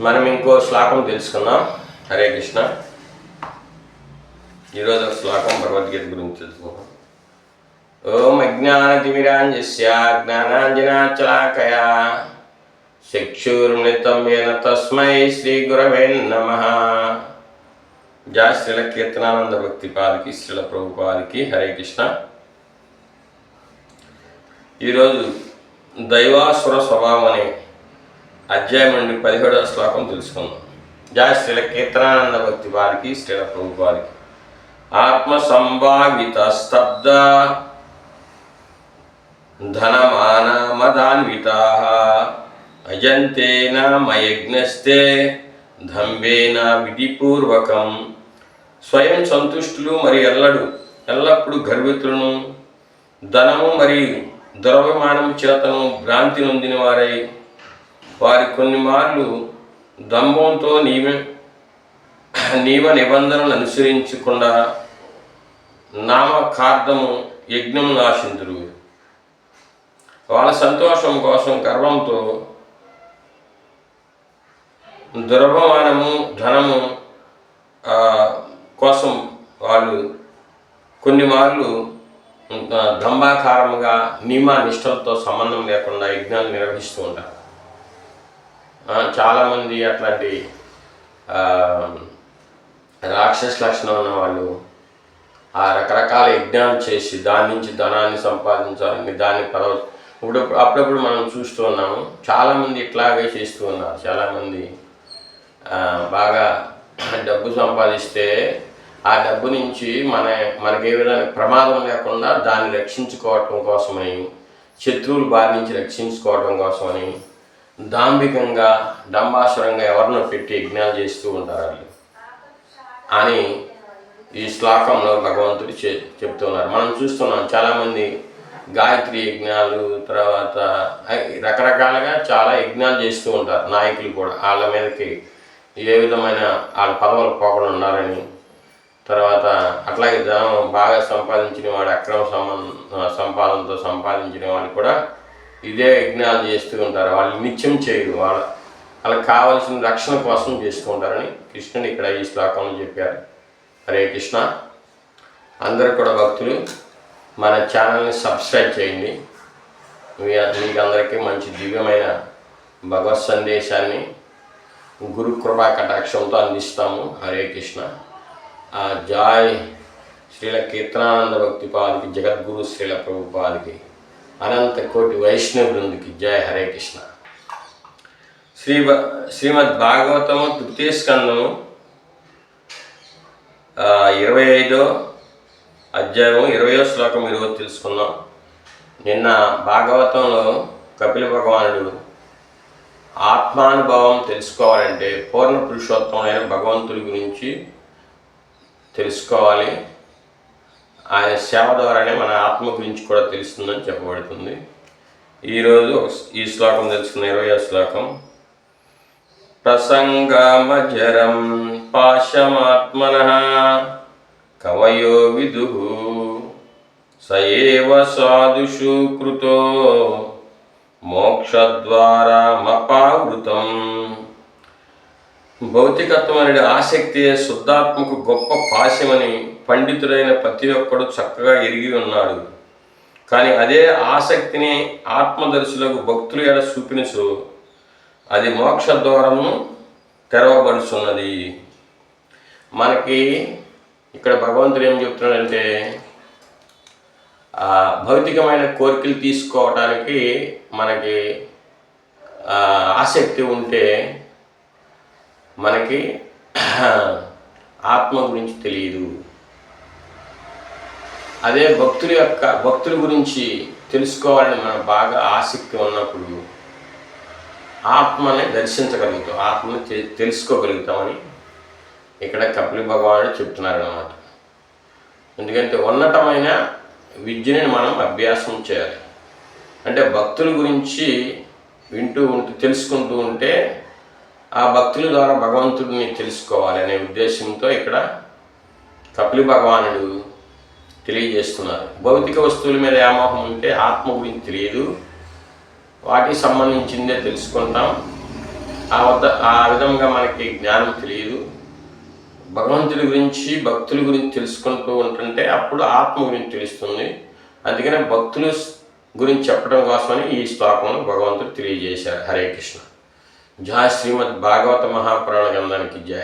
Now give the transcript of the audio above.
మనం ఇంకో శ్లోకం తెలుసుకుందాం. హరే కృష్ణ. ఈరోజు ఒక శ్లోకం భగవద్గీత గురించి తెలుసుకుందాం. ఓం అజ్ఞానతిమిరాంజస్య జ్ఞానాంజనాచలాకయా చక్షుర్మితం ఏన తస్మై శ్రీ గురవే నమ. జా శ్రీల కీర్తనానంద భక్తి పాలకి శ్రీల ప్రభుపాలకి హరే కృష్ణ. ఈరోజు దైవాసుర స్వభావం అనే అధ్యాయం నుండి పదిహేడవ శ్లోకం తెలుసుకుందాం. జా శ్రీల కీర్తనానంద భక్తి వారికి శ్రీల ప్రభు వారికి. ఆత్మ సంభావిత స్తబ్ద ధనమాన మదాన్వితా అజంతేన మయజ్ఞస్తే ధంబేన విధిపూర్వకం. స్వయం సంతుష్టులు మరి ఎల్లడు ఎల్లప్పుడూ గర్వితులను ధనము మరియు దురభిమానం చేతను భ్రాంతి నొందిన వారై వారి కొన్ని మార్లు దంభంతో నియమ నియమ నిబంధనలు అనుసరించకుండా నామకార్థము యజ్ఞం నాశింతురు వాళ్ళ సంతోషం కోసం గర్వంతో దుర్భమానము ధనము కోసం వాళ్ళు కొన్ని మార్లు దంభాకారముగా నియమ నిష్టలతో సంబంధం లేకుండా యజ్ఞాలు నిర్వహిస్తూ ఉంటారు. చాలామంది అట్లాంటి రాక్షస లక్షణం ఉన్న వాళ్ళు ఆ రకరకాల యజ్ఞాలు చేసి దాని నుంచి ధనాన్ని సంపాదించాలని దాన్ని పరవ ఇప్పుడు అప్పుడప్పుడు మనం చూస్తూ ఉన్నాము. చాలామంది ఇట్లాగే చేస్తూ ఉన్నారు. చాలామంది బాగా డబ్బు సంపాదిస్తే ఆ డబ్బు నుంచి మన మనకి విధంగా ప్రమాదం లేకుండా దాన్ని రక్షించుకోవటం కోసమని శత్రువులు బారి నుంచి రక్షించుకోవటం కోసమని దాంభికంగా డంబాసురంగా ఎవరినో పెట్టి యజ్ఞాలు చేస్తూ ఉంటారు వాళ్ళు అని ఈ శ్లోకంలో భగవంతుడు చె చెప్తున్నారు. మనం చూస్తున్నాం చాలామంది గాయత్రి యజ్ఞాలు తర్వాత రకరకాలుగా చాలా యజ్ఞాలు చేస్తూ ఉంటారు. నాయకులు కూడా వాళ్ళ మీదకి ఏ విధమైన వాళ్ళ పదవులు పోకుండా ఉన్నారని తర్వాత అట్లాగే ధనం బాగా సంపాదించిన వాడు అక్రమ సంబంధ సంపాదనతో సంపాదించిన వాళ్ళు కూడా ఇదే యజ్ఞాలు చేస్తూ ఉంటారు. వాళ్ళు నిత్యం చేయరు. వాళ్ళ వాళ్ళకి కావాల్సిన రక్షణ కోసం చేస్తూ ఉంటారని కృష్ణుడు ఇక్కడ ఈ శ్లోకంలో చెప్పారు. హరే కృష్ణ. అందరు కూడా భక్తులు మన ఛానల్ని సబ్స్క్రైబ్ చేయండి. మీ మీకు అందరికీ మంచి దివ్యమైన భగవత్ సందేశాన్ని గురు కృపా కటాక్షంతో అందిస్తాము. హరే కృష్ణ. ఆ జాయ్ శ్రీల కీర్తనానంద భక్తి పాదికి జగద్గురు శ్రీల ప్రభు పాదికి అనంత కోటి వైష్ణవ బృందికి జయ హరే కృష్ణ. శ్రీ శ్రీమద్ భాగవతము తృతీయ స్కందము ఇరవై ఐదో అధ్యాయము ఇరవయో శ్లోకం ఈరోజు తెలుసుకుందాం. నిన్న భాగవతంలో కపిల భగవానుడు ఆత్మానుభవం తెలుసుకోవాలంటే పూర్ణ పురుషోత్తమైన భగవంతుడి గురించి తెలుసుకోవాలి. ఆయన సేవ ద్వారానే మన ఆత్మ గురించి కూడా తెలుస్తుందని చెప్పబడుతుంది. ఈరోజు ఈ శ్లోకం తెలుసుకున్న ఇరవై శ్లోకం. ప్రసంగమజరం పాశమాత్మన కవయో విదు సయేవ సాధుషు కృతో మోక్షద్వారమపావృతం. భౌతికత్వం అనే ఆసక్తి శుద్ధాత్మకు గొప్ప పాశమని పండితుడైన ప్రతి ఒక్కడు చక్కగా ఎరిగి ఉన్నాడు. కానీ అదే ఆసక్తిని ఆత్మదర్శులకు భక్తులు ఎడ చూపినచు అది మోక్ష ద్వారము తెరవబడుచున్నది. మనకి ఇక్కడ భగవంతుడు ఏం చెప్తున్నాడంటే భౌతికమైన కోరికలు తీసుకోవడానికి మనకి ఆసక్తి ఉంటే మనకి ఆత్మ గురించి తెలియదు. అదే భక్తుల యొక్క భక్తుల గురించి తెలుసుకోవాలని మనం బాగా ఆసక్తి ఉన్నప్పుడు ఆత్మని దర్శించగలుగుతాం ఆత్మని తె- తెలుసుకోగలుగుతామని ఇక్కడ కపిలి భగవానుడు చెప్తున్నారు అన్నమాట ఎందుకంటే ఉన్నతమైన విద్యని మనం అభ్యాసం చేయాలి. అంటే భక్తుల గురించి వింటూ ఉంటూ తెలుసుకుంటూ ఉంటే ఆ భక్తుల ద్వారా భగవంతుడిని తెలుసుకోవాలి అనే ఉద్దేశంతో ఇక్కడ కపిలి భగవానుడు తెలియజేస్తున్నారు. భౌతిక వస్తువుల మీద వ్యామోహం ఉంటే ఆత్మ గురించి తెలియదు. వాటికి సంబంధించిందే తెలుసుకుంటాం. ఆ వద్ద ఆ విధంగా మనకి జ్ఞానం తెలియదు. భగవంతుడి గురించి భక్తుల గురించి తెలుసుకుంటూ ఉంటుంటే అప్పుడు ఆత్మ గురించి తెలుస్తుంది. అందుకనే భక్తుల గురించి చెప్పడం కోసమని ఈ శ్లోకంలో భగవంతుడు తెలియజేశారు. హరే కృష్ణ. జా శ్రీమద్ భాగవత మహాపురాణ గ్రంథానికి జయ